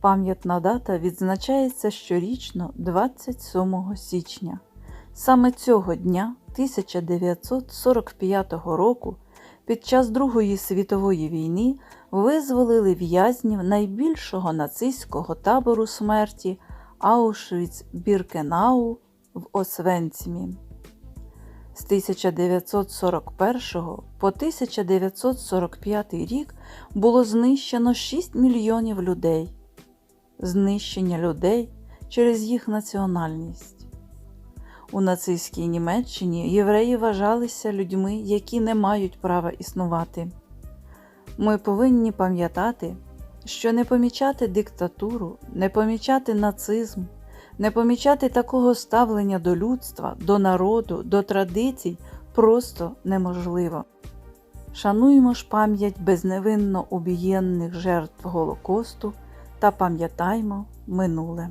Пам'ятна дата відзначається щорічно 27 січня. Саме цього дня 1945 року під час Другої світової війни визволили в'язнів найбільшого нацистського табору смерті Аушвіц-Біркенау в Освенцімі. З 1941 по 1945 рік було знищено 6 мільйонів людей. Знищення людей через їх національність. У нацистській Німеччині євреї вважалися людьми, які не мають права існувати. Ми повинні пам'ятати, що не помічати диктатуру, не помічати нацизм, не помічати такого ставлення до людства, до народу, до традицій просто неможливо. Шануємо ж пам'ять безневинно убієнних жертв Голокосту та пам'ятаймо минуле.